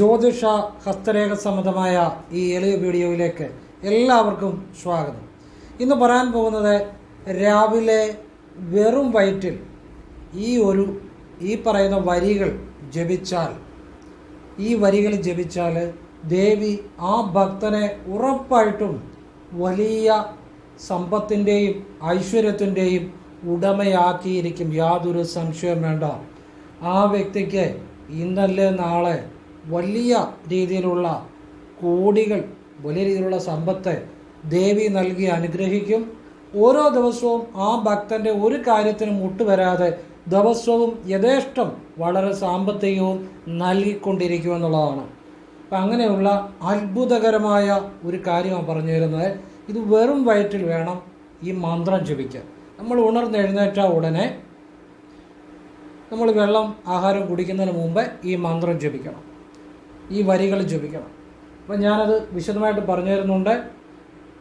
ജ്യോതിഷ ഹസ്തരേഖ സംബന്ധമായ ഈ എളിയ വീഡിയോയിലേക്ക് എല്ലാവർക്കും സ്വാഗതം. ഇന്ന് പറയാൻ പോകുന്നത് രാവിലെ വെറും വയറ്റിൽ ഈ ഒരു ഈ പറയുന്ന വരികൾ ജപിച്ചാൽ ഈ വരികൾ ജപിച്ചാൽ ദേവി ആ ഭക്തനെ ഉറപ്പായിട്ടും വലിയ സമ്പത്തിന്റെയും ഐശ്വര്യത്തിന്റെയും ഉടമയാക്കിയിരിക്കും. യാതൊരു സംശയവും വേണ്ട. ആ വ്യക്തിക്ക് ഇന്നല്ലേ നാളെ വലിയ രീതിയിലുള്ള കോടികൾ വലിയ രീതിയിലുള്ള സമ്പത്ത് ദേവി നൽകി അനുഗ്രഹിക്കും. ഓരോ ദിവസവും ആ ഭക്തന്റെ ഒരു കാര്യത്തിനും മുട്ടുവരാതെ ദിവസവും യഥേഷ്ടം വളരെ സാമ്പത്തികവും നൽകിക്കൊണ്ടിരിക്കുമെന്നുള്ളതാണ് അപ്പം അങ്ങനെയുള്ള അത്ഭുതകരമായ ഒരു കാര്യമാണ് പറഞ്ഞു തരുന്നത് ഇത് വെറും വയറ്റിൽ വേണം ഈ മന്ത്രം ജപിക്കാൻ. നമ്മൾ ഉണർന്നെഴുന്നേറ്റ ഉടനെ നമ്മൾ വെള്ളം ആഹാരം കുടിക്കുന്നതിന് മുമ്പ് ഈ മന്ത്രം ജപിക്കണം. ഈ വരികൾ ജപിക്കണം. അപ്പം ഞാനത് വിശദമായിട്ട് പറഞ്ഞു തരുന്നുണ്ട്.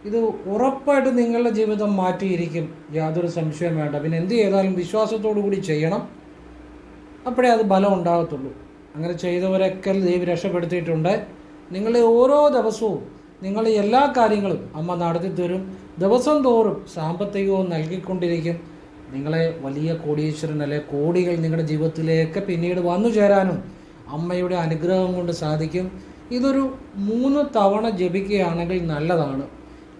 ഇത് ഉറപ്പായിട്ട് നിങ്ങളുടെ ജീവിതം മാറ്റിയിരിക്കും. യാതൊരു സംശയം വേണ്ട. പിന്നെ എന്ത് ചെയ്താലും വിശ്വാസത്തോടു കൂടി ചെയ്യണം. അപ്പോഴേ അത് ബലം ഉണ്ടാകത്തുള്ളൂ. അങ്ങനെ ചെയ്തവരൊക്കെ ദൈവം രക്ഷപ്പെടുത്തിയിട്ടുണ്ട്. നിങ്ങളെ ഓരോ ദിവസവും നിങ്ങൾ എല്ലാ കാര്യങ്ങളും അമ്മ നടത്തി തരും. ദിവസം തോറും സാമ്പത്തികവും നൽകിക്കൊണ്ടിരിക്കും. നിങ്ങളെ വലിയ കോടീശ്വരൻ അല്ലെ കോടികൾ നിങ്ങളുടെ ജീവിതത്തിലേക്ക് പിന്നീട് വന്നു ചേരാനും അമ്മയുടെ അനുഗ്രഹം കൊണ്ട് സാധിക്കും. ഇതൊരു മൂന്ന് തവണ ജപിക്കുകയാണെങ്കിൽ നല്ലതാണ്.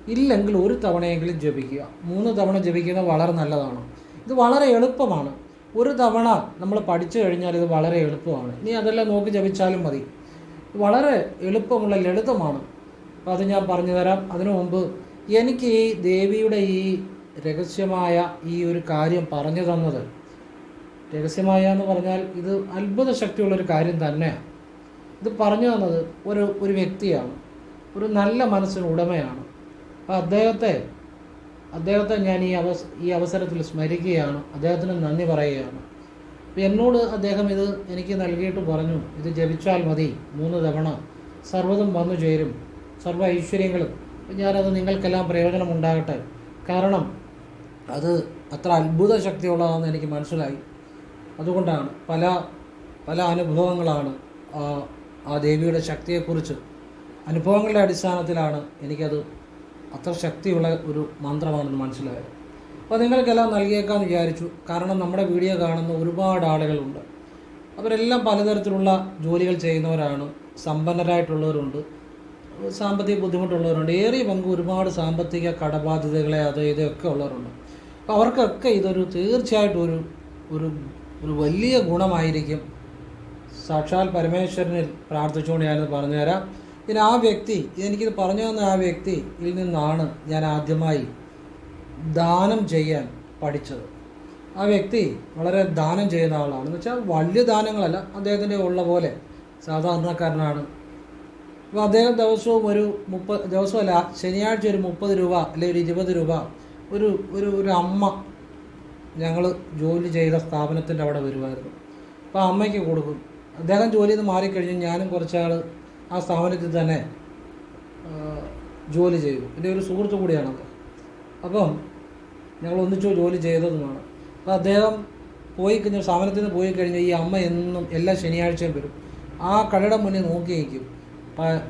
ഇല്ലെങ്കിൽ ഒരു തവണയെങ്കിലും ജപിക്കുക. മൂന്ന് തവണ ജപിക്കുന്നത് വളരെ നല്ലതാണ്. ഇത് വളരെ എളുപ്പമാണ്. ഒരു തവണ നമ്മൾ പഠിച്ചു കഴിഞ്ഞാൽ ഇത് വളരെ എളുപ്പമാണ്. നീ അതെല്ലാം നോക്കി ജപിച്ചാലും മതി. വളരെ എളുപ്പമുള്ള ലളിതമാണ്. അപ്പോൾ അത് ഞാൻ പറഞ്ഞു തരാം. അതിനു മുമ്പ് എനിക്ക് ഈ ദേവിയുടെ ഈ രഹസ്യമായ ഈ ഒരു കാര്യം പറഞ്ഞു തന്നത് രഹസ്യമായ എന്ന് പറഞ്ഞാൽ ഇത് അത്ഭുത ശക്തിയുള്ളൊരു കാര്യം തന്നെയാണ്. ഇത് പറഞ്ഞു തന്നത് ഒരു ഒരു വ്യക്തിയാണ്. ഒരു നല്ല മനസ്സിന് ഉടമയാണ്. അപ്പോൾ അദ്ദേഹത്തെ അദ്ദേഹത്തെ ഞാൻ ഈ അവസ ഈ അവസരത്തിൽ സ്മരിക്കുകയാണ്. അദ്ദേഹത്തിന് നന്ദി പറയുകയാണ്. അപ്പോൾ എന്നോട് അദ്ദേഹം ഇത് എനിക്ക് നൽകിയിട്ട് പറഞ്ഞു. ഇത് ജപിച്ചാൽ മതി. മൂന്ന് തവണ സർവതും വന്നു ചേരും. സർവ ഐശ്വര്യങ്ങളും. ഞാനത് നിങ്ങൾക്കെല്ലാം പ്രയോജനമുണ്ടാകട്ടെ. കാരണം അത് അത്ര അത്ഭുത ശക്തിയുള്ളതാണെന്ന് എനിക്ക് മനസ്സിലായി. അതുകൊണ്ടാണ് പല പല അനുഭവങ്ങളാണ് ആ ദേവിയുടെ ശക്തിയെക്കുറിച്ച്. അനുഭവങ്ങളുടെ അടിസ്ഥാനത്തിലാണ് എനിക്കത് അത്ര ശക്തിയുള്ള ഒരു മന്ത്രമാണെന്ന് മനസ്സിലായത്. അപ്പോൾ നിങ്ങൾക്കെല്ലാം നൽകിയേക്കാമെന്ന് വിചാരിച്ചു. കാരണം നമ്മുടെ വീഡിയോ കാണുന്ന ഒരുപാട് ആളുകളുണ്ട്. അവരെല്ലാം പലതരത്തിലുള്ള ജോലികൾ ചെയ്യുന്നവരാണ്. സമ്പന്നരായിട്ടുള്ളവരുണ്ട്. സാമ്പത്തിക ബുദ്ധിമുട്ടുള്ളവരുണ്ട്. ഏറിയ പങ്ക് ഒരുപാട് സാമ്പത്തിക കടബാധ്യതകളെ അത് ഇതൊക്കെ ഉള്ളവരുണ്ട്. അപ്പോൾ അവർക്കൊക്കെ ഇതൊരു തീർച്ചയായിട്ടും ഒരു ഒരു ഒരു വലിയ ഗുണമായിരിക്കും. സാക്ഷാൽ പരമേശ്വരനിൽ പ്രാർത്ഥിച്ചുകൊണ്ട് ഞാനിത് പറഞ്ഞുതരാം. പിന്നെ ആ വ്യക്തി എനിക്കിത് പറഞ്ഞു തന്ന ആ വ്യക്തിയിൽ നിന്നാണ് ഞാൻ ആദ്യമായി ദാനം ചെയ്യാൻ പഠിച്ചത്. ആ വ്യക്തി വളരെ ദാനം ചെയ്യുന്ന ആളാണ്. എന്ന് വെച്ചാൽ വലിയ ദാനങ്ങളല്ല അദ്ദേഹത്തിന്റെ ഉള്ള പോലെ സാധാരണക്കാരനാണ്. അപ്പോൾ അദ്ദേഹം ദിവസവും ഒരു മുപ്പത് ദിവസമല്ല ശനിയാഴ്ച ഒരു മുപ്പത് രൂപ അല്ലെങ്കിൽ ഒരു ഇരുപത് രൂപ ഒരു ഒരു ഒരു അമ്മ ഞങ്ങൾ ജോലി ചെയ്ത സ്ഥാപനത്തിന്റെ അവിടെ വരുമായിരുന്നു അപ്പോൾ അമ്മയ്ക്ക് കൊടുക്കും. അദ്ദേഹം ജോലിയിൽ നിന്ന് മാറിക്കഴിഞ്ഞ് ഞാനും കുറച്ചാൾ ആ സ്ഥാപനത്തിൽ തന്നെ ജോലി ചെയ്തു. എന്റെ ഒരു സുഹൃത്തു കൂടിയാണ് അപ്പം ഞങ്ങൾ ഒന്നിച്ചു ജോലി ചെയ്തതുമാണ്. അപ്പോൾ അദ്ദേഹം പോയി കഴിഞ്ഞ സ്ഥാപനത്തിൽ നിന്ന് പോയി കഴിഞ്ഞാൽ ഈ അമ്മ എന്നും എല്ലാ ശനിയാഴ്ചയും വരും. ആ കടയുടെ മുന്നിൽ നോക്കി നിൽക്കും.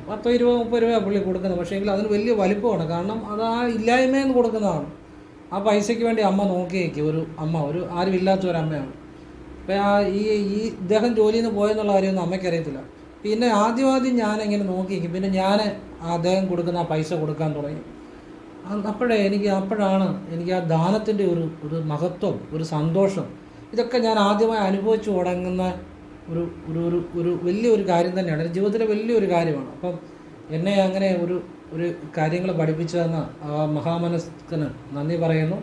പത്തോ ഇരുപത് മുപ്പത് രൂപ പുള്ളി കൊടുക്കുന്നത്. പക്ഷേ എങ്കിൽ അതിന് വലിയ വലിപ്പമാണ്. കാരണം അത് ആ ഇല്ലായ്മയെന്ന് കൊടുക്കുന്നതാണ്. ആ പൈസയ്ക്ക് വേണ്ടി അമ്മ നോക്കി നിൽക്കും ഒരു അമ്മ ഒരു ആരും ഇല്ലാത്ത ഒരു അമ്മയാണ്. അപ്പം ആ ഈ ഈ ഇദ്ദേഹം ജോലിയിൽ നിന്ന് പോയെന്നുള്ള കാര്യമൊന്നും അമ്മയ്ക്കറിയത്തില്ല പിന്നെ ആദ്യം ആദ്യം ഞാൻ ഇങ്ങനെ നോക്കി നിൽക്കും പിന്നെ ഞാൻ അദ്ദേഹം കൊടുക്കുന്ന ആ പൈസ കൊടുക്കാൻ തുടങ്ങി. അപ്പോഴേ എനിക്ക് അപ്പോഴാണ് എനിക്ക് ആ ദാനത്തിന്റെ ഒരു ഒരു മഹത്വം ഒരു സന്തോഷം. ഇതൊക്കെ ഞാൻ ആദ്യമായി അനുഭവിച്ച് തുടങ്ങുന്ന ഒരു ഒരു ഒരു ഒരു വലിയൊരു കാര്യം തന്നെയാണ്. എന്റെ ജീവിതത്തിലെ വലിയൊരു കാര്യമാണ്. അപ്പം എന്നെ അങ്ങനെ ഒരു ഒരു കാര്യങ്ങൾ പഠിപ്പിച്ചു തന്ന ആ മഹാമനസ്കന് നന്ദി പറയുന്നു.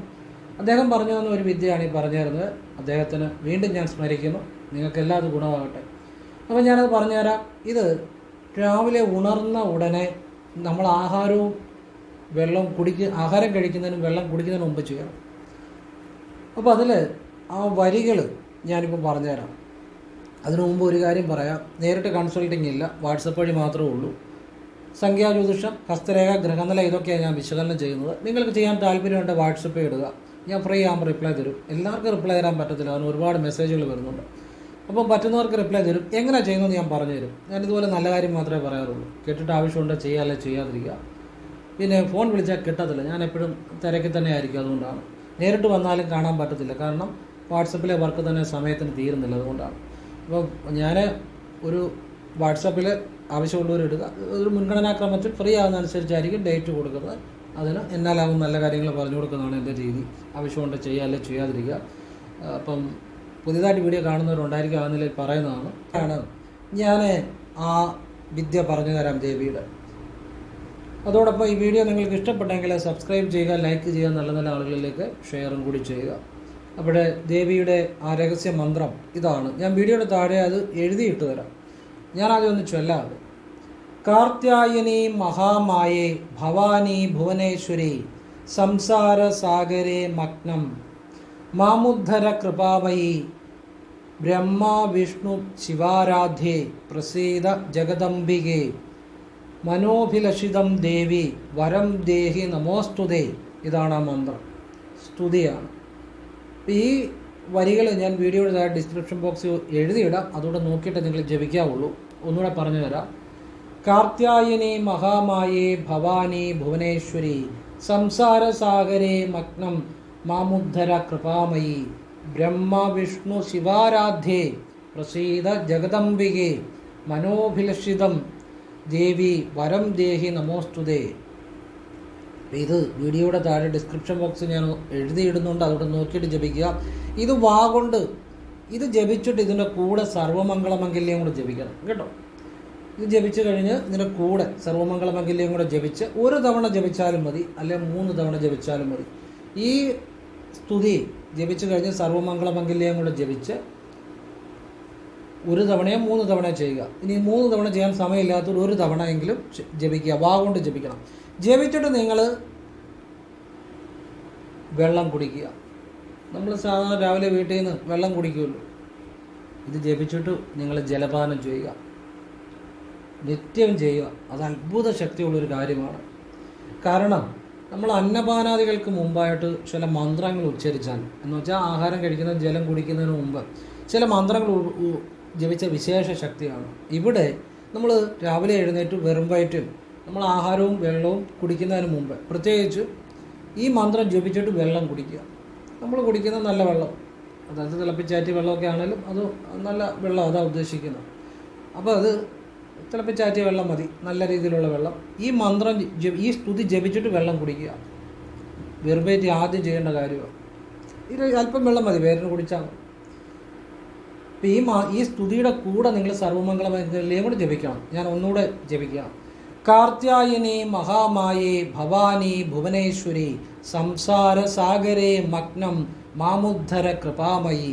അദ്ദേഹം പറഞ്ഞു തന്ന ഒരു വിദ്യയാണ് ഈ പറഞ്ഞു തരുന്നത് അദ്ദേഹത്തിന് വീണ്ടും ഞാൻ സ്മരിക്കുന്നു. നിങ്ങൾക്ക് എല്ലാം അത് ഗുണമാകട്ടെ. അപ്പോൾ ഞാനത് പറഞ്ഞുതരാം. ഇത് രാവിലെ ഉണർന്ന ഉടനെ നമ്മൾ ആഹാരവും വെള്ളം കുടിക്ക ആഹാരം കഴിക്കുന്നതിനും വെള്ളം കുടിക്കുന്നതിനും മുമ്പ് ചെയ്യണം. അപ്പോൾ അതിൽ ആ വരികൾ ഞാനിപ്പം പറഞ്ഞുതരാം. അതിനു മുമ്പ് ഒരു കാര്യം പറയാം. നേരിട്ട് കൺസൾട്ടിങ് ഇല്ല വാട്സപ്പ് വഴി മാത്രമേ ഉള്ളൂ. സംഖ്യാജ്യോതിഷം ഹസ്തരേഖ ഗ്രഹനില ഇതൊക്കെയാണ് ഞാൻ വിശകലനം ചെയ്യുന്നത്. നിങ്ങൾക്ക് ചെയ്യാൻ താല്പര്യമുണ്ട് വാട്സപ്പ് ഇടുക. ഞാൻ ഫ്രീ ആകുമ്പോൾ റിപ്ലൈ തരും. എല്ലാവർക്കും റിപ്ലൈ തരാൻ പറ്റത്തില്ല. അതിന് ഒരുപാട് മെസ്സേജുകൾ വരുന്നുണ്ട്. അപ്പോൾ പറ്റുന്നവർക്ക് റിപ്ലൈ തരും. എങ്ങനെ ചെയ്യുന്നതെന്ന് ഞാൻ പറഞ്ഞു തരും ഞാൻ ഇതുപോലെ നല്ല കാര്യം മാത്രമേ പറയാറുള്ളൂ. കേട്ടിട്ട് ആവശ്യമുണ്ടോ അല്ലെങ്കിൽ ചെയ്യാതിരിക്കുക. പിന്നെ ഫോൺ വിളിച്ചാൽ കിട്ടത്തില്ല. ഞാൻ എപ്പോഴും തിരക്കിൽ തന്നെ ആയിരിക്കും അതുകൊണ്ടാണ്. നേരിട്ട് വന്നാലും കാണാൻ പറ്റത്തില്ല. കാരണം വാട്സപ്പിലെ വർക്ക് തന്നെ സമയത്തിന് തീരുന്നില്ല അതുകൊണ്ടാണ്. അപ്പോൾ ഞാൻ ഒരു വാട്സപ്പിൽ ആവശ്യമുള്ളവർ ഇടുക ഒരു മുൻഗണനാക്രമത്തിൽ ഫ്രീ ആകുന്നതനുസരിച്ചായിരിക്കും ഡേറ്റ് കൊടുക്കുന്നത്. അതിന് എന്നാലാവും നല്ല കാര്യങ്ങൾ പറഞ്ഞു കൊടുക്കുന്നതാണ് എന്റെ രീതി. ആവശ്യമുണ്ട് ചെയ്യാല്ലേ ചെയ്യാതിരിക്കുക. അപ്പം പുതിയതായിട്ട് വീഡിയോ കാണുന്നവരുണ്ടായിരിക്കും ആ നിലയിൽ പറയുന്നതാണ്. ആണ് ഞാൻ ആ വിദ്യ പറഞ്ഞു തരാം ദേവിയുടെ അതോടൊപ്പം ഈ വീഡിയോ നിങ്ങൾക്ക് ഇഷ്ടപ്പെട്ടെങ്കിൽ സബ്സ്ക്രൈബ് ചെയ്യുക ലൈക്ക് ചെയ്യുക നല്ല നല്ല ആളുകളിലേക്ക് ഷെയറും കൂടി ചെയ്യുക. അവിടെ ദേവിയുടെ ആ രഹസ്യ മന്ത്രം ഇതാണ്. ഞാൻ വീഡിയോയുടെ താഴെ അത് എഴുതിയിട്ട് തരാം ഞാൻ ആദ്യം ഒന്ന് ചൊല്ലാം. അത് കാർത്യായനി മഹാമായേ ഭവാനി ഭുവനേശ്വരി സംസാര സാഗരേ മഗ്നം മാമുദ്ധര കൃപാമയി ബ്രഹ്മ വിഷ്ണു ശിവാരാധ്യേ പ്രസീത ജഗദംബികേ മനോഭിലഷിതം ദേവി വരം ദേഹി നമോസ്തുതേ. ഇതാണ് ആ മന്ത്രം. സ്തുതിയാണ്. ഈ വരികൾ ഞാൻ വീഡിയോയുടെ താഴെ ഡിസ്ക്രിപ്ഷൻ ബോക്സിൽ എഴുതിയിടാം. അതുകൂടെ നോക്കിയിട്ട് നിങ്ങൾ ജപിക്കാവുള്ളൂ. ഒന്നുകൂടെ പറഞ്ഞു തരാം. കാർത്യായനി മഹാമായേ ഭവാനി ഭുവനേശ്വരി സംസാര സാഗരേ മഗ്നം മാമുദ്ധര കൃപാമയി ബ്രഹ്മ വിഷ്ണു ശിവാരാധ്യേ പ്രസീത ജഗദംബികേ മനോഭിലഷിതം ദേവി വരം ദേഹി നമോസ്തുതേ. ഇത് വീഡിയോയുടെ താഴെ ഡിസ്ക്രിപ്ഷൻ ബോക്സിൽ ഞാൻ എഴുതിയിടുന്നുണ്ട്. അതോടെ നോക്കിയിട്ട് ജപിക്കുക. ഇത് വാ കൊണ്ട് ഇത് ജപിച്ചിട്ട് ഇതിന്റെ കൂടെ സർവമംഗളമംഗല്യം കൂടെ ജപിക്കണം കേട്ടോ? ഇത് ജപിച്ചു കഴിഞ്ഞ് ഇതിന്റെ കൂടെ സർവമംഗളമംഗല്യം കൂടെ ജപിച്ച് ഒരു തവണ ജപിച്ചാലും മതി അല്ലെങ്കിൽ മൂന്ന് തവണ ജപിച്ചാലും മതി. ഈ സ്തുതി ജപിച്ചു കഴിഞ്ഞ് സർവമംഗളമംഗല്യം കൂടെ ജപിച്ച് ഒരു തവണയോ മൂന്ന് തവണയോ ചെയ്യുക. ഇനി മൂന്ന് തവണ ചെയ്യാൻ സമയമില്ലാത്തവർ ഒരു തവണയെങ്കിലും ജപിക്കുക. വാ കൊണ്ട് ജപിക്കണം. ജപിച്ചിട്ട് നിങ്ങൾ വെള്ളം കുടിക്കുക. നമ്മൾ സാധാരണ രാവിലെ വീട്ടിൽ നിന്ന് വെള്ളം കുടിക്കുമല്ലോ. ഇത് ജപിച്ചിട്ട് നിങ്ങൾ ജലപാനം ചെയ്യുക. നിത്യം ചെയ്യുക. അത് അത്ഭുത ശക്തിയുള്ളൊരു കാര്യമാണ്. കാരണം നമ്മൾ അന്നപാനാദികൾക്ക് മുമ്പായിട്ട് ചില മന്ത്രങ്ങൾ ഉച്ചരിച്ചാൽ എന്ന് വെച്ചാൽ ആഹാരം കഴിക്കുന്ന ജലം കുടിക്കുന്നതിന് മുമ്പ് ചില മന്ത്രങ്ങൾ ജപിച്ച വിശേഷ ശക്തിയാണ്. ഇവിടെ നമ്മൾ രാവിലെ എഴുന്നേറ്റ് വെറും വയറ്റിൽ നമ്മൾ ആഹാരവും വെള്ളവും കുടിക്കുന്നതിന് മുമ്പ് പ്രത്യേകിച്ച് ഈ മന്ത്രം ജപിച്ചിട്ട് വെള്ളം കുടിക്കുക. നമ്മൾ കുടിക്കുന്ന നല്ല വെള്ളം അതായത് തിളപ്പിച്ചാറ്റി വെള്ളമൊക്കെ ആണെങ്കിലും അത് നല്ല വെള്ളം അതാ ഉദ്ദേശിക്കുന്നത്. അപ്പോൾ അത് തിളപ്പിച്ചാറ്റിയ വെള്ളം മതി നല്ല രീതിയിലുള്ള വെള്ളം. ഈ മന്ത്രം ഈ സ്തുതി ജപിച്ചിട്ട് വെള്ളം കുടിക്കുക. വെറുപേറ്റി ആദ്യം ചെയ്യേണ്ട കാര്യമാണ്. ഇത് അല്പം വെള്ളം മതി വേരിന് കുടിച്ചാൽ അപ്പോൾ ഈ മാ ഈ സ്തുതിയുടെ കൂടെ നിങ്ങൾ സർവമംഗളമംഗല്യം കൂടെ ജപിക്കണം. ഞാൻ ഒന്നുകൂടെ ജപിക്കാം. കാർത്യായനി മഹാമായേ ഭവാനി ഭുവനേശ്വരി സംസാര സാഗരേ മഗ്നം മാമുദ്ധര കൃപാമയി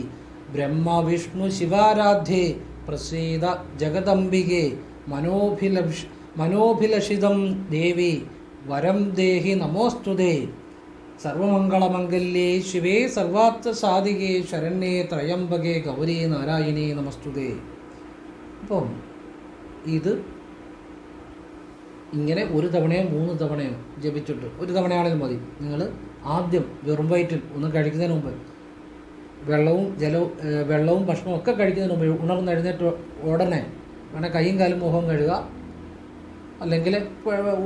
ബ്രഹ്മ വിഷ്ണു ശിവാരാധ്യേ പ്രസീത ജഗദംബികെ മനോഭിലഷ് മനോഭിലഷിതം ദേവി വരം ദേഹി നമോസ്തുതേ. സർവമംഗളമംഗല്യേ ശിവേ സർവാർത്ഥ സാധികേ ശരണ്യേ ത്രയംബകേ ഗൗരി നാരായണേ നമസ്തുതേ. അപ്പം ഇത് ഇങ്ങനെ ഒരു തവണയോ മൂന്ന് തവണയോ ജപിച്ചിട്ട് ഒരു തവണയാണെങ്കിലും മതി. നിങ്ങൾ ആദ്യം വെറും വയറ്റിൽ ഒന്ന് കഴിക്കുന്നതിന് മുമ്പ് വെള്ളവും ജലവും വെള്ളവും ഭക്ഷണവും ഒക്കെ കഴിക്കുന്നതിന് മുമ്പ് ഉണർന്ന് എഴുന്നേറ്റ് ഉടനെ വേണേൽ കൈയും കാലും മുഖം കഴുകുക അല്ലെങ്കിൽ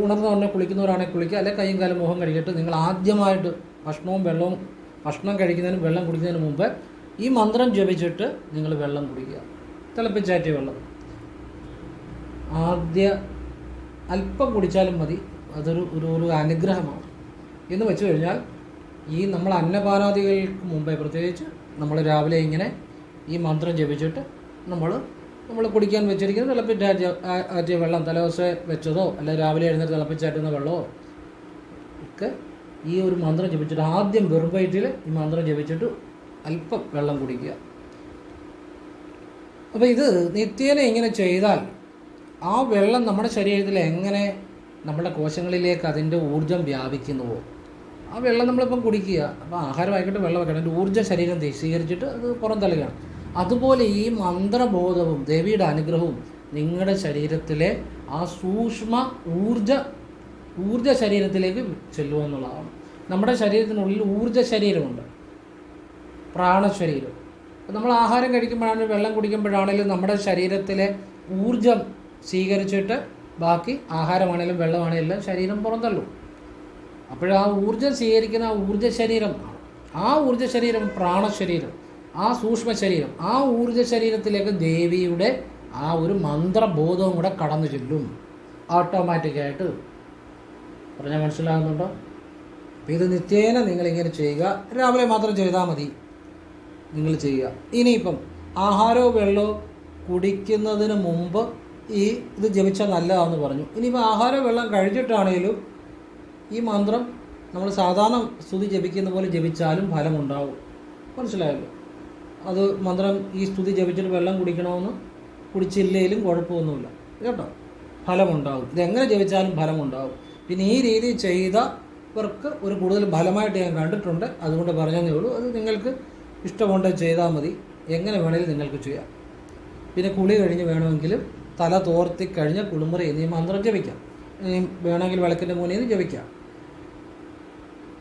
ഉണർന്ന ഉടനെ കുളിക്കുന്നവരാണെങ്കിൽ കുളിക്കുക. അല്ലെങ്കിൽ കൈയും കാലും മുഖം കഴുകിയിട്ട് നിങ്ങൾ ആദ്യമായിട്ട് ഭക്ഷണവും വെള്ളവും ഭക്ഷണം കഴിക്കുന്നതിനും വെള്ളം കുടിക്കുന്നതിന് മുമ്പ് ഈ മന്ത്രം ജപിച്ചിട്ട് നിങ്ങൾ വെള്ളം കുടിക്കുക. തിളപ്പിച്ചാറ്റിയ വെള്ളം. ആദ്യ അല്പം കുടിച്ചാലും മതി. അതൊരു ഒരു ഒരു അനുഗ്രഹമാണ്. എന്ന് വെച്ച് കഴിഞ്ഞാൽ ഈ നമ്മൾ അന്നപാനാദികൾക്ക് മുമ്പേ പ്രത്യേകിച്ച് നമ്മൾ രാവിലെ ഇങ്ങനെ ഈ മന്ത്രം ജപിച്ചിട്ട് നമ്മൾ നമ്മൾ കുടിക്കാൻ വെച്ചിരിക്കുന്ന തിളപ്പിച്ചാറ്റിയ ആ- ആറ്റിയ വെള്ളം തലേദിവസം വെച്ചതോ അല്ലെ രാവിലെ എഴുന്നേറ്റ് തിളപ്പിച്ചാറ്റുന്ന വെള്ളമോ ഒക്കെ ഈ ഒരു മന്ത്രം ജപിച്ചിട്ട് ആദ്യം വെറും വയറ്റിൽ ഈ മന്ത്രം ജപിച്ചിട്ട് അല്പം വെള്ളം കുടിക്കുക. അപ്പോൾ ഇത് നിത്യേന ഇങ്ങനെ ചെയ്താൽ ആ വെള്ളം നമ്മുടെ ശരീരത്തിൽ എങ്ങനെ നമ്മുടെ കോശങ്ങളിലേക്ക് അതിന്റെ ഊർജം വ്യാപിക്കുന്നുവോ? ആ വെള്ളം നമ്മളിപ്പം കുടിക്കുക. അപ്പോൾ ആഹാരമായിക്കോട്ടെ വെള്ളം വെക്കണം അതിന്റെ ഊർജ ശരീരം സ്വീകരിച്ചിട്ട് അത് പുറന്തള്ളുകയാണ് അതുപോലെ ഈ മന്ത്രബോധവും ദേവിയുടെ അനുഗ്രഹവും നിങ്ങളുടെ ശരീരത്തിലെ ആ സൂക്ഷ്മ ഊർജ ഊർജ ശരീരത്തിലേക്ക് ചെല്ലുക എന്നുള്ളതാണ് നമ്മുടെ ശരീരത്തിനുള്ളിൽ ഊർജ ശരീരമുണ്ട്. പ്രാണശരീരം. നമ്മൾ ആഹാരം കഴിക്കുമ്പോഴാണെങ്കിലും വെള്ളം കുടിക്കുമ്പോഴാണെങ്കിലും നമ്മുടെ ശരീരത്തിലെ ഊർജം സ്വീകരിച്ചിട്ട് ബാക്കി ആഹാരമാണെങ്കിലും വെള്ളമാണെങ്കിലും എല്ലാം ശരീരം പുറന്തള്ളും. അപ്പോഴാ ആ ഊർജം സ്വീകരിക്കുന്ന ആ ഊർജ ശരീരം ആ ഊർജ ശരീരം പ്രാണശരീരം ആ സൂക്ഷ്മ ശരീരം ആ ഊർജ ശരീരത്തിലേക്ക് ദേവിയുടെ ആ ഒരു മന്ത്രബോധവും കൂടെ കടന്നു ചെല്ലും. ഓട്ടോമാറ്റിക്കായിട്ട് പറഞ്ഞാൽ മനസ്സിലാകുന്നുണ്ടോ? അപ്പോൾ ഇത് നിത്യേന നിങ്ങളിങ്ങനെ ചെയ്യുക. രാവിലെ മാത്രം ചെയ്താൽ മതി. നിങ്ങൾ ചെയ്യുക. ഇനിയിപ്പം ആഹാരമോ വെള്ളമോ കുടിക്കുന്നതിന് മുമ്പ് ഈ ഇത് ജപിച്ചാൽ നല്ലതാണെന്ന് പറഞ്ഞു. ഇനിയിപ്പോൾ ആഹാരം വെള്ളം കഴിഞ്ഞിട്ടാണെങ്കിലും ഈ മന്ത്രം നമ്മൾ സാധാരണ സ്തുതി ജപിക്കുന്ന പോലെ ജപിച്ചാലും ഫലമുണ്ടാവും. മനസ്സിലായല്ലോ? അത് മന്ത്രം ഈ സ്തുതി ജപിച്ചിട്ട് വെള്ളം കുടിക്കണമെന്ന് കുടിച്ചില്ലേലും കുഴപ്പമൊന്നുമില്ല. കേട്ടോ? ഫലമുണ്ടാവും. ഇതെങ്ങനെ ജപിച്ചാലും ഫലമുണ്ടാവും. പിന്നെ ഈ രീതി ചെയ്തവർക്ക് ഒരു കൂടുതൽ ഫലമായിട്ട് ഞാൻ കണ്ടിട്ടുണ്ട്. അതുകൊണ്ട് പറഞ്ഞതേ ഉള്ളൂ. അത് നിങ്ങൾക്ക് ഇഷ്ടമുണ്ട് ചെയ്താൽ മതി. എങ്ങനെ വേണമെങ്കിലും നിങ്ങൾക്ക് ചെയ്യാം. പിന്നെ കുളി കഴിഞ്ഞ് വേണമെങ്കിലും തല തോർത്തി കഴിഞ്ഞ് കുളിമുറി എന്നീ മന്ത്രം ജപിക്കാം. ഇനിയും വേണമെങ്കിൽ വിളക്കിന്റെ മൂലയിൽ നിന്ന് ജപിക്കാം.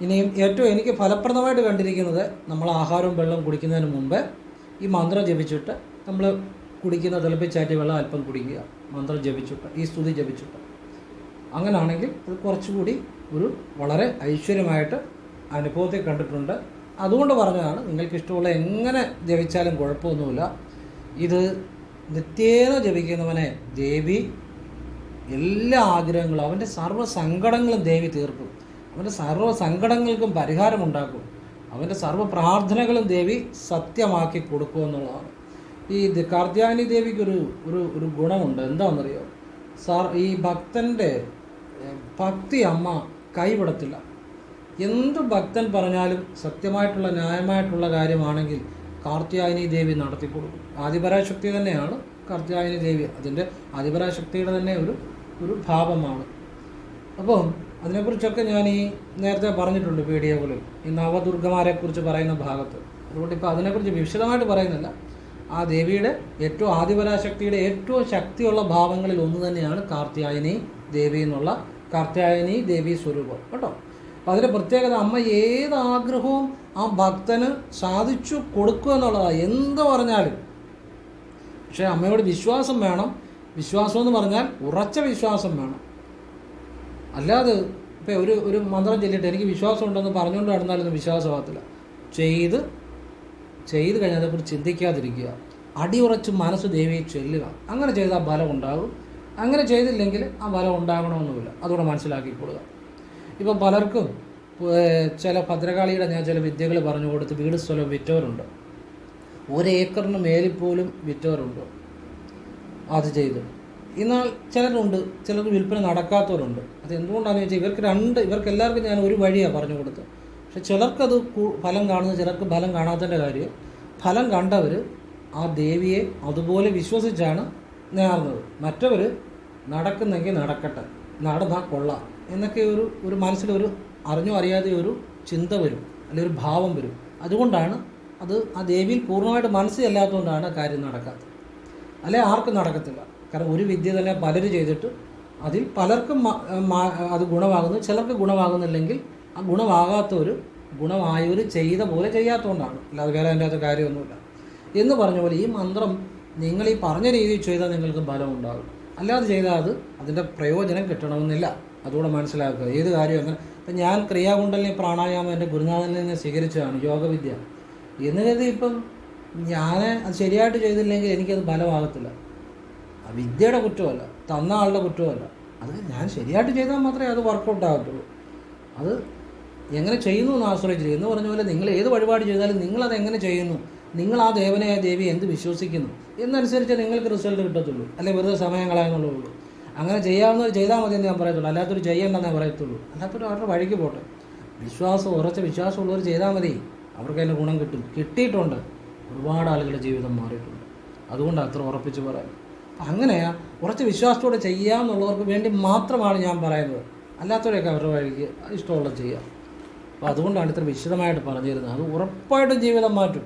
ഇനിയും ഏറ്റവും എനിക്ക് ഫലപ്രദമായിട്ട് കണ്ടിരിക്കുന്നത് നമ്മൾ ആഹാരവും വെള്ളം കുടിക്കുന്നതിന് മുമ്പ് ഈ മന്ത്രം ജപിച്ചിട്ട് നമ്മൾ കുടിക്കുന്ന തിളപ്പിച്ചാറ്റിയ വെള്ളം അല്പം കുടിക്കുക. മന്ത്രം ജപിച്ചിട്ട് ഈ സ്തുതി ജപിച്ചിട്ട്. അങ്ങനാണെങ്കിൽ അത് കുറച്ചുകൂടി ഒരു വളരെ ഐശ്വര്യമായിട്ട് അനുഭവത്തിൽ കണ്ടിട്ടുണ്ട്. അതുകൊണ്ട് പറഞ്ഞതാണ് നിങ്ങൾക്ക് ഇഷ്ടമുള്ള എങ്ങനെ ജപിച്ചാലും കുഴപ്പമൊന്നുമില്ല. ഇത് നിത്യേന ജപിക്കുന്നവനെ ദേവി എല്ലാ ആഗ്രഹങ്ങളും അവന്റെ സർവ സങ്കടങ്ങളും ദേവി തീർക്കും. അവന്റെ സർവ സങ്കടങ്ങൾക്കും പരിഹാരമുണ്ടാക്കും അവന്റെ സർവ പ്രാർത്ഥനകളും ദേവി സത്യമാക്കി കൊടുക്കും എന്നുള്ളതാണ്. ഈ കാർത്യാനി ദേവിക്കൊരു ഒരു ഒരു ഗുണമുണ്ട്. എന്താണെന്നറിയോ? സാർ ഈ ഭക്തന്റെ ഭക്തി അമ്മ കൈവിടത്തില്ല. എന്ത് ഭക്തൻ പറഞ്ഞാലും സത്യമായിട്ടുള്ള ന്യായമായിട്ടുള്ള കാര്യമാണെങ്കിൽ കാർത്യായനി ദേവി നടത്തി കൊടുക്കും ആദിപരാശക്തി തന്നെയാണ് കാർത്യായനി ദേവി. അതിന്റെ ആദിപരാശക്തിയുടെ തന്നെ ഒരു ഒരു ഭാവമാണ്. അപ്പം അതിനെക്കുറിച്ചൊക്കെ ഞാൻ ഈ നേരത്തെ പറഞ്ഞിട്ടുണ്ട് വീഡിയോകളിൽ ഈ നവദുർഗമാരെ കുറിച്ച് പറയുന്ന ഭാഗത്ത്. അതുകൊണ്ട് ഇപ്പോൾ അതിനെക്കുറിച്ച് വിശദമായിട്ട് പറയുന്നില്ല. ആ ദേവിയുടെ ഏറ്റവും ആദിപരാശക്തിയുടെ ഏറ്റവും ശക്തിയുള്ള ഭാവങ്ങളിൽ ഒന്ന് തന്നെയാണ് കാർത്യായനി ദേവി എന്നുള്ള കാർത്യായനി ദേവി സ്വരൂപം. കേട്ടോ? അപ്പം അതിന്റെ പ്രത്യേകത അമ്മ ഏത് ആഗ്രഹവും ആ ഭക്തന് സാധിച്ചു കൊടുക്കുക എന്നുള്ളതാണ് എന്ത് പറഞ്ഞാലും. പക്ഷേ അമ്മയോട് വിശ്വാസം വേണം. വിശ്വാസം എന്ന് പറഞ്ഞാൽ ഉറച്ച വിശ്വാസം വേണം. അല്ലാതെ ഇപ്പം ഒരു ഒരു മന്ത്രം ചൊല്ലിയിട്ട് എനിക്ക് വിശ്വാസം ഉണ്ടെന്ന് പറഞ്ഞുകൊണ്ട് നടന്നാലൊന്നും വിശ്വാസമാകത്തില്ല. ചെയ്ത് ചെയ്ത് കഴിഞ്ഞാൽ അതേക്കുറിച്ച് ചിന്തിക്കാതിരിക്കുക. അടിയുറച്ച് മനസ്സ് ദേവിയെ ചൊല്ലുക. അങ്ങനെ ചെയ്താൽ ഫലം ഉണ്ടാകും. അങ്ങനെ ചെയ്തില്ലെങ്കിൽ ആ ഫലം ഉണ്ടാകണമെന്നുമില്ല. അതുകൂടെ മനസ്സിലാക്കിക്കൊള്ളുക ഇപ്പം പലർക്കും ചില ഭദ്രകാളിയുടെ ഞാൻ ചില വിദ്യകൾ പറഞ്ഞു കൊടുത്ത് വീട് സ്ഥലം വിറ്റവരുണ്ട്. ഒരേക്കറിന് മേലിൽ പോലും വിറ്റവരുണ്ട് അത് ചെയ്ത്. എന്നാൽ ചിലരുണ്ട് ചിലർക്ക് വിൽപ്പന നടക്കാത്തവരുണ്ട്. അത് എന്തുകൊണ്ടാണെന്ന് വെച്ചാൽ ഇവർക്ക് രണ്ട് ഇവർക്ക് എല്ലാവർക്കും ഞാൻ ഒരു വഴിയാണ് പറഞ്ഞു കൊടുത്തത്. പക്ഷെ ചിലർക്കത് ഫലം കാണുന്നത് ചിലർക്ക് ഫലം കാണാത്തതിന്റെ കാര്യം ഫലം കണ്ടവർ ആ ദേവിയെ അതുപോലെ വിശ്വസിച്ചാണ് നേർന്നത്. മറ്റവർ നടക്കുന്നെങ്കിൽ നടക്കട്ടെ നടന്നാൽ കൊള്ളാം. എന്നൊക്കെ ഒരു ഒരു മനസ്സിലൊരു അറിഞ്ഞോ അറിയാതെ ഒരു ചിന്ത വരും അല്ലെങ്കിൽ ഒരു ഭാവം വരും. അതുകൊണ്ടാണ് അത് ആ ദേവിയിൽ പൂർണമായിട്ട് മനസ്സിലല്ലാത്തതുകൊണ്ടാണ് കാര്യം നടക്കാത്തത്. അല്ലെ ആർക്കും നടക്കത്തില്ല. കാരണം ഒരു വിദ്യ തന്നെ പലര് ചെയ്തിട്ട് അതിൽ പലർക്കും അത് ഗുണമാകുന്നു ചിലർക്ക് ഗുണമാകുന്നില്ലെങ്കിൽ ആ ഗുണമാകാത്തൊരു ഗുണമായവർ ചെയ്ത പോലെ ചെയ്യാത്തതുകൊണ്ടാണ്. അല്ലാതെ വേറെ അതിന്റെ അകത്ത് കാര്യമൊന്നുമില്ല. എന്ന് പറഞ്ഞ പോലെ ഈ മന്ത്രം നിങ്ങൾ ഈ പറഞ്ഞ രീതിയിൽ ചെയ്താൽ നിങ്ങൾക്ക് ഫലം ഉണ്ടാകും. അല്ലാതെ ചെയ്താൽ അത് അതിന്റെ പ്രയോജനം കിട്ടണമെന്നില്ല. അതുകൂടെ മനസ്സിലാക്കുക. ഏത് കാര്യം അങ്ങനെ. ഇപ്പം ഞാൻ ക്രിയാകുണ്ടലിനെ പ്രാണായാമം എന്റെ ഗുരുനാഥനിൽ നിന്ന് സ്വീകരിച്ചതാണ് യോഗവിദ്യ. എന്ന് കരുതി ഇപ്പം ഞാൻ അത് ശരിയായിട്ട് ചെയ്തില്ലെങ്കിൽ എനിക്കത് ഫലമാകത്തില്ല. ആ വിദ്യയുടെ കുറ്റമല്ല തന്ന ആളുടെ കുറ്റമല്ല. അത് ഞാൻ ശരിയായിട്ട് ചെയ്താൽ മാത്രമേ അത് വർക്കൗട്ട് ആകത്തുള്ളൂ അത് എങ്ങനെ ചെയ്യുന്നു എന്ന് ആശ്രയിച്ചിരിക്കും എന്ന് പറഞ്ഞ പോലെ നിങ്ങൾ ഏത് വഴിപാട് ചെയ്താലും നിങ്ങളത് എങ്ങനെ ചെയ്യുന്നു? നിങ്ങൾ ആ ദേവനെ ദേവി എന്ത് വിശ്വസിക്കുന്നു? എന്നനുസരിച്ച് നിങ്ങൾക്ക് റിസൾട്ട് കിട്ടത്തുള്ളൂ. അല്ലെ വെറുതെ സമയം കളയാന്നുള്ളൂ ഉള്ളൂ അങ്ങനെ ചെയ്യാവുന്നത് ചെയ്താൽ മതി എന്ന് ഞാൻ പറയത്തുള്ളൂ. അല്ലാത്തൊരു ചെയ്യണ്ടെന്നേ പറയത്തുള്ളൂ. അല്ലാത്തൊരു അവരുടെ വഴിക്ക് പോട്ടെ. വിശ്വാസം ഉറച്ച വിശ്വാസമുള്ളവർ ചെയ്താൽ മതി. അവർക്ക് അതിന്റെ ഗുണം കിട്ടും. കിട്ടിയിട്ടുണ്ട്. ഒരുപാട് ആളുകളുടെ ജീവിതം മാറിയിട്ടുണ്ട്. അതുകൊണ്ട് അത്ര ഉറപ്പിച്ച് പറയാം അങ്ങനെയാ ഉറച്ച വിശ്വാസത്തോടെ ചെയ്യാമെന്നുള്ളവർക്ക് വേണ്ടി മാത്രമാണ് ഞാൻ പറയുന്നത്. അല്ലാത്തവരൊക്കെ അവരുടെ വഴിക്ക് ഇഷ്ടമുള്ള ചെയ്യാം. അപ്പോൾ അതുകൊണ്ടാണ് ഇത്ര വിശദമായിട്ട് പറഞ്ഞു തരുന്നത് അത് ഉറപ്പായിട്ടും ജീവിതം മാറ്റും.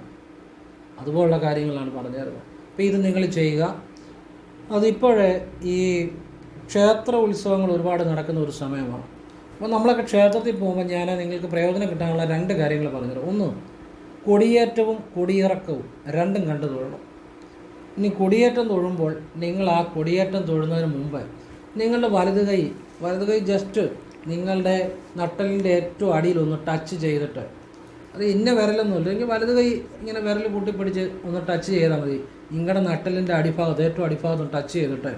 അതുപോലുള്ള കാര്യങ്ങളാണ് പറഞ്ഞു തരുന്നത് അപ്പോൾ ഇത് നിങ്ങൾ ചെയ്യുക. അതിപ്പോഴേ ഈ ക്ഷേത്ര ഉത്സവങ്ങൾ ഒരുപാട് നടക്കുന്ന ഒരു സമയമാണ്. അപ്പോൾ നമ്മളൊക്കെ ക്ഷേത്രത്തിൽ പോകുമ്പോൾ ഞാൻ നിങ്ങൾക്ക് പ്രയോജനം കിട്ടാനുള്ള രണ്ട് കാര്യങ്ങൾ പറഞ്ഞുതരാം. ഒന്ന് കൊടിയേറ്റവും കൊടിയിറക്കവും രണ്ടും കണ്ടു തൊഴണം. ഇനി കൊടിയേറ്റം തൊഴുമ്പോൾ നിങ്ങൾ ആ കൊടിയേറ്റം തൊഴുന്നതിന് മുമ്പ് നിങ്ങളുടെ വലത് കൈ വലത് കൈ ജസ്റ്റ് നിങ്ങളുടെ നട്ടലിന്റെ ഏറ്റവും അടിയിൽ ഒന്ന് ടച്ച് ചെയ്തിട്ട് അത് ഇന്ന വിരലൊന്നുമില്ല എനിക്ക് വലത് കൈ ഇങ്ങനെ വിരൽ കൂട്ടിപ്പിടിച്ച് ഒന്ന് ടച്ച് ചെയ്താൽ മതി. നിങ്ങളുടെ നട്ടലിന്റെ അടിഭാഗത്ത് ഏറ്റവും അടിഭാഗത്ത് ടച്ച് ചെയ്തിട്ട്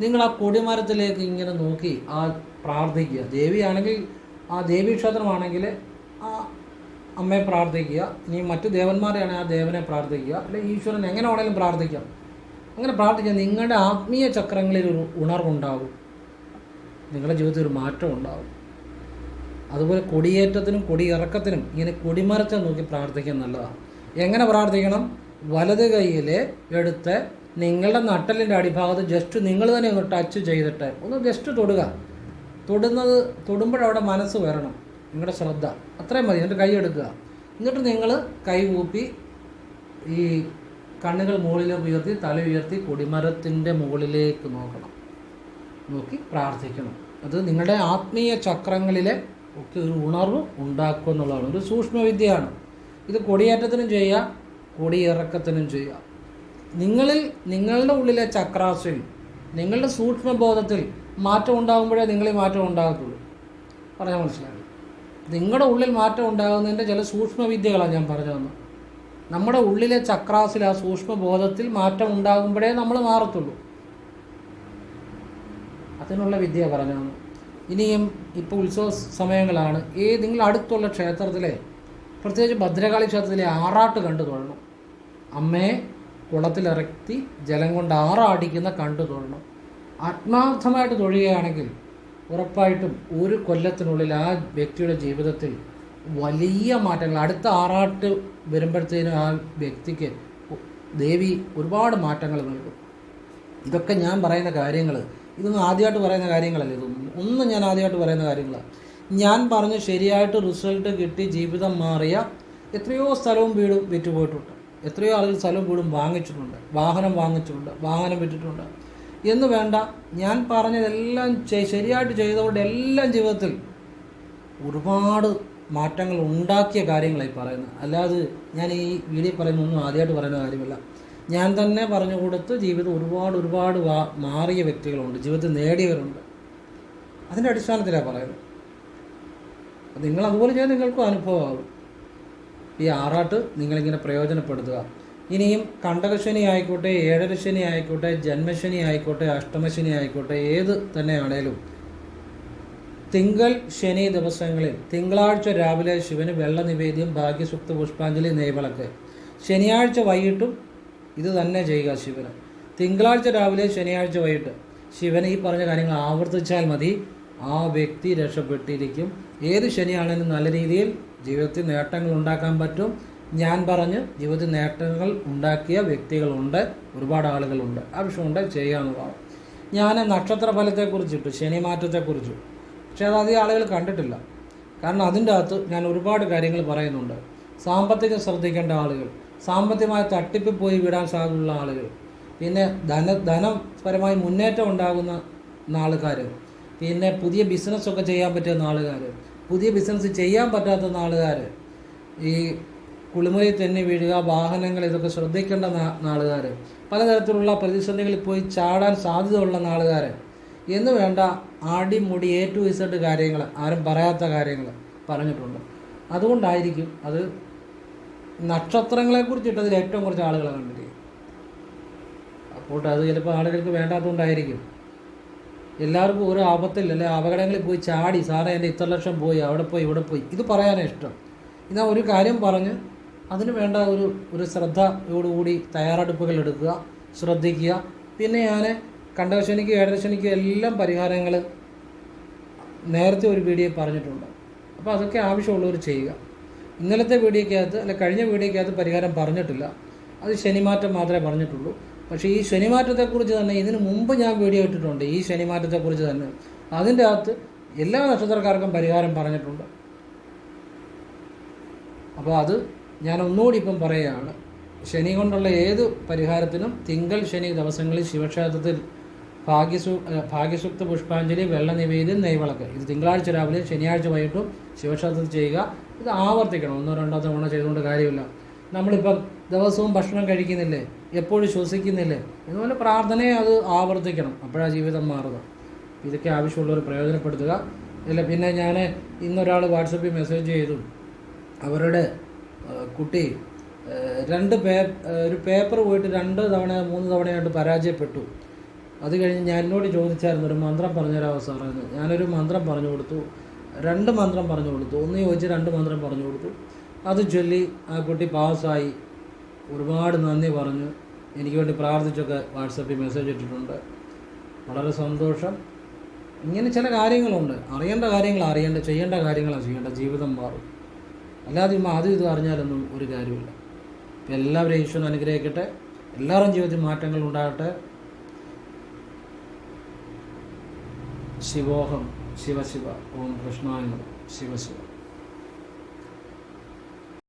നിങ്ങൾ ആ കൊടിമരത്തിലേക്ക് ഇങ്ങനെ നോക്കി ആ പ്രാർത്ഥിക്കുക. ദേവിയാണെങ്കിൽ ആ ദേവി ക്ഷേത്രമാണെങ്കിൽ ആ അമ്മയെ പ്രാർത്ഥിക്കുക. ഇനി മറ്റു ദേവന്മാരെയാണെങ്കിൽ ആ ദേവനെ പ്രാർത്ഥിക്കുക. അല്ലെ ഈശ്വരൻ എങ്ങനെ വേണമെങ്കിലും പ്രാർത്ഥിക്കാം. അങ്ങനെ പ്രാർത്ഥിക്കുക നിങ്ങളുടെ ആത്മീയ ചക്രങ്ങളിൽ ഒരു ഉണർവുണ്ടാകും. നിങ്ങളുടെ ജീവിതത്തിൽ ഒരു മാറ്റം ഉണ്ടാകും. അതുപോലെ കൊടിയേറ്റത്തിനും കൊടിയിറക്കത്തിനും ഇങ്ങനെ കൊടിമരത്തെ നോക്കി പ്രാർത്ഥിക്കാൻ നല്ലതാണ്. എങ്ങനെ പ്രാർത്ഥിക്കണം? വലത് കൈയിലെ എടുത്ത് നിങ്ങളുടെ നട്ടലിന്റെ അടിഭാഗത്ത് ജസ്റ്റ് നിങ്ങൾ തന്നെ ഒന്ന് ടച്ച് ചെയ്തിട്ട് ഒന്ന് ജസ്റ്റ് തൊടുക. തൊടുന്നത് തൊടുമ്പോഴവിടെ മനസ്സ് വരണം. നിങ്ങളുടെ ശ്രദ്ധ. അത്രയും മതി. എന്നിട്ട് കൈ എടുക്കുക. എന്നിട്ട് നിങ്ങൾ കൈ കൂപ്പി ഈ കണ്ണുകൾ മുകളിലേക്ക് ഉയർത്തി തല ഉയർത്തി കൊടിമരത്തിന്റെ മുകളിലേക്ക് നോക്കണം. നോക്കി പ്രാർത്ഥിക്കണം. അത് നിങ്ങളുടെ ആത്മീയ ചക്രങ്ങളിലെ ഒക്കെ ഒരു ഉണർവ് ഉണ്ടാക്കുക എന്നുള്ളതാണ് ഒരു സൂക്ഷ്മവിദ്യയാണ്. ഇത് കൊടിയേറ്റത്തിനും ചെയ്യുക കൊടിയിറക്കത്തിനും ചെയ്യാം. നിങ്ങളിൽ നിങ്ങളുടെ ഉള്ളിലെ ചക്രാസിൽ നിങ്ങളുടെ സൂക്ഷ്മബോധത്തിൽ മാറ്റം ഉണ്ടാകുമ്പോഴേ നിങ്ങളിൽ മാറ്റം ഉണ്ടാകത്തുള്ളൂ. പറഞ്ഞാൽ മനസ്സിലായി? നിങ്ങളുടെ ഉള്ളിൽ മാറ്റം ഉണ്ടാകുന്നതിന്റെ ചില സൂക്ഷ്മവിദ്യകളാണ് ഞാൻ പറഞ്ഞു തന്നു നമ്മുടെ ഉള്ളിലെ ചക്രാസിൽ ആ സൂക്ഷ്മബോധത്തിൽ മാറ്റം ഉണ്ടാകുമ്പോഴേ നമ്മൾ മാറത്തുള്ളൂ. അതിനുള്ള വിദ്യ പറഞ്ഞു തന്നു. ഇനിയും ഇപ്പോൾ ഉത്സവ സമയങ്ങളാണ്. ഈ നിങ്ങൾ അടുത്തുള്ള ക്ഷേത്രത്തിലെ പ്രത്യേകിച്ച് ഭദ്രകാളി ക്ഷേത്രത്തിലെ ആറാട്ട് കണ്ടു തൊഴണം. അമ്മയെ കുളത്തിലിറക്കി ജലം കൊണ്ട് ആറാടിക്കുന്ന കണ്ടു തൊഴണം ആത്മാർത്ഥമായിട്ട് തൊഴുകയാണെങ്കിൽ ഉറപ്പായിട്ടും ഒരു കൊല്ലത്തിനുള്ളിൽ ആ വ്യക്തിയുടെ ജീവിതത്തിൽ വലിയ മാറ്റങ്ങൾ അടുത്ത ആറാട്ട് വരുമ്പോഴത്തേനും ആ വ്യക്തിക്ക് ദേവി ഒരുപാട് മാറ്റങ്ങൾ നൽകും. ഇതൊക്കെ ഞാൻ പറയുന്ന കാര്യങ്ങൾ ഇതൊന്നും ആദ്യമായിട്ട് പറയുന്ന കാര്യങ്ങളല്ല ഇതൊന്നും? ഒന്നും ഞാൻ ആദ്യമായിട്ട് പറയുന്ന കാര്യങ്ങളാണ് ഞാൻ പറഞ്ഞ് ശരിയായിട്ട് റിസൾട്ട് കിട്ടി ജീവിതം മാറിയ എത്രയോ സ്ഥലവും വീടും വിറ്റുപോയിട്ടുണ്ട്. എത്രയോ ആളുകൾ സ്ഥലം വീടും വാങ്ങിച്ചിട്ടുണ്ട്. വാഹനം വാങ്ങിച്ചിട്ടുണ്ട്. വാഹനം വിട്ടിട്ടുണ്ട് എന്ന് വേണ്ട. ഞാൻ പറഞ്ഞതെല്ലാം ശരിയായിട്ട് ചെയ്തവരുടെ എല്ലാം ജീവിതത്തിൽ ഒരുപാട് മാറ്റങ്ങൾ ഉണ്ടാക്കിയ കാര്യങ്ങളായി പറയുന്നത്. അല്ലാതെ ഞാൻ ഈ വീഡിയോ പറയുന്നൊന്നും ആദ്യമായിട്ട് പറയുന്ന കാര്യമല്ല. ഞാൻ തന്നെ പറഞ്ഞു കൊടുത്ത് ജീവിതം ഒരുപാട് ഒരുപാട് മാറിയ വ്യക്തികളുണ്ട്. ജീവിതത്തിൽ നേടിയവരുണ്ട്. അതിന്റെ അടിസ്ഥാനത്തിലാണ് പറയുന്നത്. നിങ്ങളതുപോലെ ചെയ്യാൻ നിങ്ങൾക്കും അനുഭവമാകും. ഈ ആറാട്ട് നിങ്ങളിങ്ങനെ പ്രയോജനപ്പെടുത്തുക. ഇനിയും കണ്ടകശനി ആയിക്കോട്ടെ ഏഴരശനി ആയിക്കോട്ടെ ജന്മശനി ആയിക്കോട്ടെ അഷ്ടമശനി ആയിക്കോട്ടെ ഏത് തന്നെയാണേലും തിങ്കൾ ശനി ദിവസങ്ങളിൽ തിങ്കളാഴ്ച രാവിലെ ശിവന് വെള്ള നിവേദ്യം ഭാഗ്യസുക്ത പുഷ്പാഞ്ജലി നെയ്വിളക്ക്. ശനിയാഴ്ച വൈകിട്ടും ഇത് തന്നെ ചെയ്യുക ശിവന്. തിങ്കളാഴ്ച രാവിലെ ശനിയാഴ്ച വൈകിട്ട്. ശിവന് ഈ പറഞ്ഞ കാര്യങ്ങൾ ആവർത്തിച്ചാൽ മതി. ആ വ്യക്തി രക്ഷപ്പെട്ടിരിക്കും. ഏത് ശനിയാണെങ്കിലും നല്ല രീതിയിൽ ജീവിതത്തിൽ നേട്ടങ്ങൾ ഉണ്ടാക്കാൻ പറ്റും. ഞാൻ പറഞ്ഞ് ജീവിതത്തിൽ നേട്ടങ്ങൾ ഉണ്ടാക്കിയ വ്യക്തികളുണ്ട്. ഒരുപാട് ആളുകളുണ്ട്. ആവശ്യമുണ്ട് ചെയ്യാവുന്നതാണ് ഞാൻ നക്ഷത്ര ഫലത്തെക്കുറിച്ചിട്ട് ശനി മാറ്റത്തെക്കുറിച്ച്. പക്ഷേ അത് അധികം ആളുകൾ കണ്ടിട്ടില്ല. കാരണം അതിന്റെ അകത്ത് ഞാൻ ഒരുപാട് കാര്യങ്ങൾ പറയുന്നുണ്ട്. സാമ്പത്തികം ശ്രദ്ധിക്കേണ്ട ആളുകൾ സാമ്പത്തികമായ തട്ടിപ്പിൽ പോയി വിടാൻ സാധ്യതയുള്ള ആളുകൾ പിന്നെ ധന ധനപരമായി മുന്നേറ്റം ഉണ്ടാകുന്ന ആൾക്കാർ പിന്നെ പുതിയ ബിസിനസ്സൊക്കെ ചെയ്യാൻ പറ്റുന്ന ആളുകാർ പുതിയ ബിസിനസ് ചെയ്യാൻ പറ്റാത്ത നാളുകാർ ഈ കുളിമുറിയിൽ തന്നെ വീഴുക വാഹനങ്ങൾ ഇതൊക്കെ ശ്രദ്ധിക്കേണ്ട നാളുകാർ പലതരത്തിലുള്ള പ്രതിസന്ധികളിൽ പോയി ചാടാൻ സാധ്യതയുള്ള നാളുകാർ. എന്ന് വേണ്ട ആടിമുടി എ ടു ഇസഡ് കാര്യങ്ങൾ ആരും പറയാത്ത കാര്യങ്ങൾ പറഞ്ഞിട്ടുണ്ട്. അതുകൊണ്ടായിരിക്കും അത് നക്ഷത്രങ്ങളെ കുറിച്ചിട്ട് ഏറ്റവും കുറച്ച് ആളുകളെ കണ്ടിരിക്കും അപ്പോൾ അത് ചിലപ്പോൾ ആളുകൾക്ക് വേണ്ടാത്തതുകൊണ്ടായിരിക്കും. എല്ലാവർക്കും ഒരു ആപത്തിൽ അല്ലെ അപകടങ്ങളിൽ പോയി ചാടി സാറേ എന്റെ ഇത്ര ലക്ഷം പോയി അവിടെ പോയി ഇവിടെ പോയി. ഇത് പറയാനാണ് ഇഷ്ടം. എന്നാൽ ഒരു കാര്യം പറഞ്ഞ് അതിന് വേണ്ട ഒരു ഒരു ശ്രദ്ധയോടുകൂടി തയ്യാറെടുപ്പുകൾ എടുക്കുക ശ്രദ്ധിക്കുക. പിന്നെ ഞാൻ കണ്ടശനിക്കും ഏഴരശനിക്കും എല്ലാം പരിഹാരങ്ങൾ നേരത്തെ ഒരു വീഡിയോ പറഞ്ഞിട്ടുണ്ട്. അപ്പോൾ അതൊക്കെ ആവശ്യമുള്ളവർ ചെയ്യുക. ഇന്നലത്തെ വീഡിയോക്കകത്ത് അല്ല കഴിഞ്ഞ വീഡിയോക്കകത്ത് പരിഹാരം പറഞ്ഞിട്ടില്ല. അത് ശനിമാറ്റം മാത്രമേ പറഞ്ഞിട്ടുള്ളൂ. പക്ഷേ ഈ ശനിമാറ്റത്തെക്കുറിച്ച് തന്നെ ഇതിനു മുമ്പ് ഞാൻ വീഡിയോ ഇട്ടിട്ടുണ്ട്. ഈ ശനിമാറ്റത്തെക്കുറിച്ച് തന്നെ. അതിന്റെ അകത്ത് എല്ലാ നക്ഷത്രക്കാർക്കും പരിഹാരം പറഞ്ഞിട്ടുണ്ട്. അപ്പോൾ അത് ഞാൻ ഒന്നുകൂടി ഇപ്പം പറയുകയാണ്. ശനി കൊണ്ടുള്ള ഏത് പരിഹാരത്തിനും തിങ്കൾ ശനി ദിവസങ്ങളിൽ ശിവക്ഷേത്രത്തിൽ ഭാഗ്യസു ഭാഗ്യസുക്ത പുഷ്പാഞ്ജലി വെള്ള നിവേദ്യം നെയ്വിളക്ക്. ഇത് തിങ്കളാഴ്ച രാവിലെ ശനിയാഴ്ച വൈകിട്ടും ശിവക്ഷേത്രത്തിൽ ചെയ്യുക. ഇത് ആവർത്തിക്കണം. ഒന്നോ രണ്ടോ തവണ ചെയ്തുകൊണ്ട് കാര്യമില്ല. നമ്മളിപ്പം ദിവസവും ഭക്ഷണം കഴിക്കുന്നില്ലേ? എപ്പോഴും ശ്വസിക്കുന്നില്ലേ? ഇതുപോലെ പ്രാർത്ഥനയെ അത് ആവർത്തിക്കണം. അപ്പോഴാണ് ജീവിതം മാറുക. ഇതൊക്കെ ആവശ്യമുള്ളവർ പ്രയോജനപ്പെടുത്തുക. ഇല്ല പിന്നെ ഞാൻ ഇന്നൊരാൾ വാട്സപ്പിൽ മെസ്സേജ് ചെയ്തു. അവരുടെ കുട്ടി രണ്ട് പേ ഒരു പേപ്പർ പോയിട്ട് രണ്ട് തവണ മൂന്ന് തവണയായിട്ട് പരാജയപ്പെട്ടു. അത് കഴിഞ്ഞ് ഞാൻ എന്നോട് ചോദിച്ചായിരുന്നു ഒരു മന്ത്രം പറഞ്ഞുതരാമോ സാറേ എന്ന്. ഞാനൊരു മന്ത്രം പറഞ്ഞു കൊടുത്തു. രണ്ട് മന്ത്രം പറഞ്ഞു കൊടുത്തു. ഒന്ന് ചോദിച്ച് രണ്ട് മന്ത്രം പറഞ്ഞു കൊടുത്തു. അത് ചൊല്ലി ആ കുട്ടി പാസ്സായി ഒരുപാട് നന്ദി പറഞ്ഞു. എനിക്ക് വേണ്ടി പ്രാർത്ഥിച്ചൊക്കെ വാട്സപ്പിൽ മെസ്സേജ് ഇട്ടിട്ടുണ്ട്. വളരെ സന്തോഷം. ഇങ്ങനെ ചില കാര്യങ്ങളുണ്ട്. അറിയേണ്ട കാര്യങ്ങൾ അറിയേണ്ട ചെയ്യേണ്ട കാര്യങ്ങളാണ് ചെയ്യേണ്ട. ജീവിതം മാറും. അല്ലാതെ ഇമ്മ അതും ഇതും അറിഞ്ഞാലൊന്നും ഒരു കാര്യമില്ല ഇപ്പം എല്ലാവരെയും ഈശ്വരൻ അനുഗ്രഹിക്കട്ടെ. എല്ലാവരും ജീവിതത്തിൽ മാറ്റങ്ങൾ ഉണ്ടാകട്ടെ. ശിവോഹം. ശിവശിവ ഓം കൃഷ്ണായ. ശിവശിവ